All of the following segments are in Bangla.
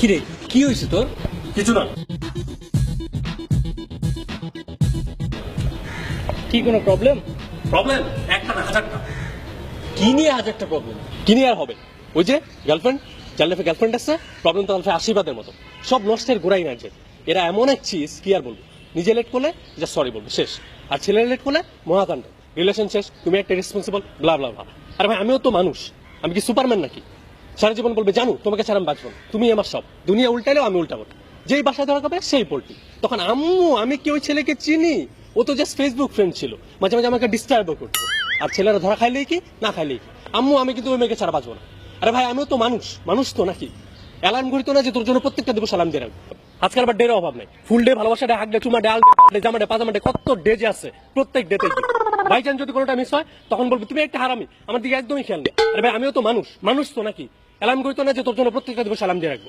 কি রে কি হয়েছে তোর? কিছু না। কি কোনো প্রবলেম প্রবলেম একটা না হাজারটা। কি নিয়ে হাজারটা প্রবলেম কি নিয়ে আর হবে? ওই যে গার্লফ্রেন্ড যার লাইফে গার্লফ্রেন্ড আছে প্রবলেম তো লাইফে আশীর্বাদের মতো। সব নষ্টের গোড়াই না যে। এরা এমন এক চিজ কি আর বলব? নিজে লেট করলে যা সরি বলব শেষ। আর ছেলে লেট করলে মহাকাণ্ড। রিলেশন শেষ তুমি একটা রেসপন্সিবল ব্লা ব্লা ব্লা আরে ভাই আমিও তো মানুষ। আমি কি সুপারম্যান নাকি? সারা জীবন বলবে, জানো, তোমাকে ছাড়া আমি বাঁচবো তুমি আমার সব। দুনিয়া উল্টালেও আমি উল্টাবো যেই বাসায় ধরা হবে সেই পোল্ট্রি। তখন, আম্মু, আমি কি ওই ছেলেকে চিনি? ও তো জাস্ট ফেসবুক ফ্রেন্ড ছিল। মাঝে মাঝে আমাকে ডিস্টার্বও করতো। আর ছেলেরা ধরা খাইলেই কি, না খাইলেই কি? আম্মু, আমি কিন্তু ওই মেয়েকে ছাড়া বাঁচবো না। আরে ভাই, আমিও তো মানুষ। মানুষ তো নাকি? অ্যালার্ম ঘড়ি তো না যে তোর জন্য প্রত্যেকটা দিবস সালাম দিয়ে রাখব। আজকাল আবার ডের অভাব নাই। ফুল ডে ভালোবাসা ডে হাক ডে চুমা ডাল ডে জামা ডে পাজামা ডে কত ডে যে আছে। প্রত্যেক ডেতে বাই চান্স যদি কোনোটা মিস হয়, তখন বলবি, তুমি একটা হারামি, আমার দিকে একদমই খেয়াল নেই। আরে ভাই, আমিও তো মানুষ মানুষ তো নাকি? অ্যালার্ম তো না যে তোর জন্য প্রত্যেকটা দিবস সালাম দিয়ে রাখব।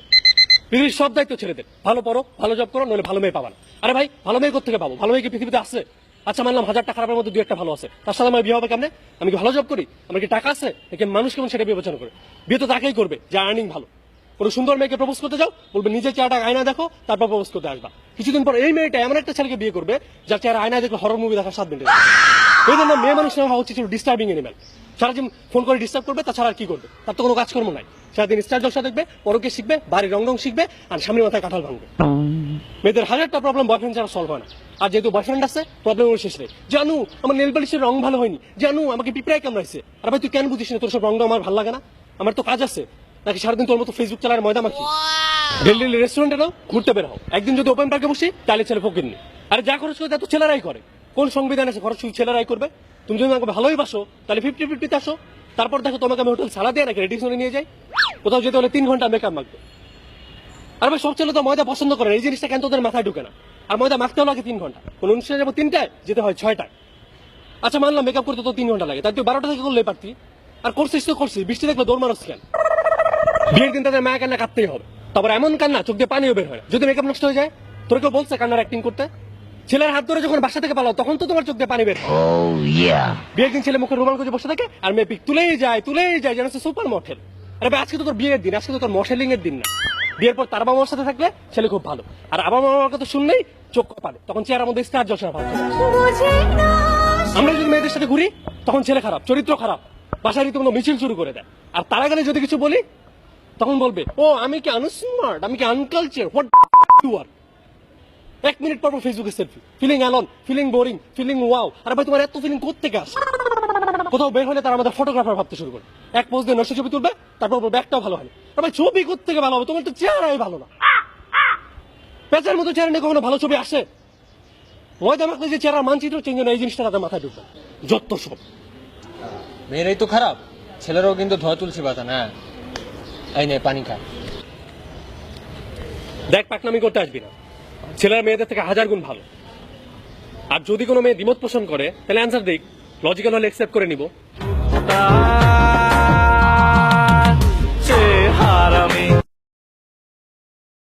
পৃথিবীর সব দায়িত্ব ছেড়ে দেন ভালো পড়ো, ভালো জব করো, নইলে ভালো মেয়ে পাবা না। আরে ভাই, ভালো মেয়ে কোথেকে পাবো? ভালো মেয়ে কি পৃথিবীতে আছে? আচ্ছা মানলাম হাজারটা খারাপের মধ্যে দু একটা ভালো আছে। তার সাথে আমার বিয়ে হবে কেমনে? আমি কি ভালো জব করি? আমার কি টাকা আছে? নাকি মানুষ কেমন সেটা বিবেচনা করে। বিয়ে তো তাকেই করবে, যে আর্নিং ভালো। কোনো সুন্দর মেয়েকে প্রপোজ করতে যাও, বলবে নিজের চেহারাটা আয়না দেখো, তারপর প্রপোজ করতে আসবা। কিছুদিন পর এই মেয়েটা এমন একটা ছেলেকে বিয়ে করবে, যার চেহারা আয়না দেখলে হরর মুভি দেখার সাত মিনিট এই জন্য মেয়ে মানুষ হওয়া উচিত ডিস্টার্বিং এনিম্যাল সারাদিন ফোন করে ডিস্টার্ব করবে তাছাড়া আর কি করবে? তার তো কোনো কাজকর্ম নাই। সারাদিন স্টার জলসা দেখবে পরকে শিখবে বাড়ির রং রং শিখবে আর সামনে মাথায় কাঁঠাল ভাঙবে। মেয়েদের হাজারটা প্রবলেম বয়ফ্রেন্ড ছাড়া সলভ হয় না। আর যেহেতু বয়ফ্রেন্ড আছে প্রবলেম ওর শেষ নেই। জানু আমার নেল পালিশের রং ভালো হয়নি। জানু আমাকে পিঁপড়ায় কামড়াইছে। আর ভাই তুই কেন বুঝিস না তোর সব রংটা আমার ভালো লাগে না? আমার তো কাজ আছে। নাকি সারাদিন তোর মতো ফেসবুক চালার ময়দা মাখি? দিল্লি রেস্টুরেন্টে নাও ঘুরতে বের হও। একদিন যদি ওপেন পার্কে বসি তাহলে ছেলে ফকির নেই। আরে যা খরচ করে তা তো ছেলেরাই করে। কোন সংবিধান আছে? খরচ শুধু ছেলেরাই করবে? তুমি যদি আমাকে ভালোই বাসো, তাহলে ফিফটি ফিফটিতে আসো। তারপর দেখো তোমাকে আমি হোটেল সালা দিয়ে নাকি রেডিশনে নিয়ে যাই। কোথাও যেতে হলে তিন ঘণ্টা মেকআপ মাখবে। আর ভাই, সব ছেলে তো ময়দা পছন্দ করে এই জিনিসটা কেন তোদের মাথায় ঢুকে না? আর ময়দা মাখতেও লাগে তিন ঘণ্টা। কোন অনুষ্ঠানে যাব তিনটায়, যেতে হয় ছয়টায়। আচ্ছা মানলাম মেকআপ করতে তো তিন ঘণ্টা লাগে। তাই তুই বারোটা থেকে করলে পারতি। আর করছিস তো করছিস, বৃষ্টি দেখলে দৌড় মানুষ কেন? বিয়ের দিন তাদের মায়া কান্না কাটতেই হবে। তারপর এমন কান্না, চোখ দিয়ে পানিও বের হয় যদি মেকআপ নষ্ট হয়ে যায়, তোর কেউ বলছে কান্নার অ্যাক্টিং করতে? ছেলের হাত ধরে যখন বাসা থেকে পালাও তখন তো তোমার চোখ দিয়ে পানি বের Oh বিয়ের দিন ছেলে মুখে রুমাল করে বসে থাকে আর মেয়ে পিক তুলেই যায় তুলেই যায় যেন সুপার মডেল। আরে ভাই আজকে তো তোর বিয়ের দিন আজকে তো তোর মডেলিং এর দিন না। বিয়ের পর তার বাবা মার সাথে থাকলে ছেলে খুব ভালো। আর আবার মামার কথা শুনলেই চোখ পালে তখন চেহারার মধ্যে স্টার জলসা ভাব চলে আমরা যদি মেয়েদের সাথে ঘুরি তখন ছেলে খারাপ চরিত্র খারাপ। বাসায় রীতিমতো মিছিল শুরু করে দেয় আর তারা গেলে যদি কিছু বলি তখন বলবে ও আমি কি আনস্মার্ট আমি কি আনকালচার হোয়াট ইউ আর এক মিনিট পর ফেসবুকে selfie feeling alone feeling boring feeling wow আর ভাই তোমার এত ফিলিং কোথেকে আসে? কোথাও বের হলে তারা আমাদের ফটোগ্রাফার ভাবতে শুরু করে। এক পোজ দিয়ে নষ্ট ছবি তুলবে তারপর একটাও ভালো হয়নি। আর ভাই ছবি কোথেকে ভালো হবে? তোমার তো চেহারাই ভালো না। পেঁচার মতো চেহারা নিয়ে কখনো ভালো ছবি আসে? ময়দা মাখলে যে চেহারা মানচিত্র চেঞ্জ হয় না, এই জিনিসটা তাদের মাথায় ঢুকবে যত সব। মেয়েরাই তো খারাপ। ছেলেরাও কিন্তু ধোয়া তুলসী পাতা না এই নে পানি খা। দেখ পাকনামি করতে আসবি না। ছেলেরা মেয়েদের থেকে হাজার গুণ ভালো। আর যদি কোনো মেয়ে দ্বিমত পোষণ করে, তাহলে অ্যান্সার দিক। লজিক্যাল হলে অ্যাকসেপ্ট করে নিব।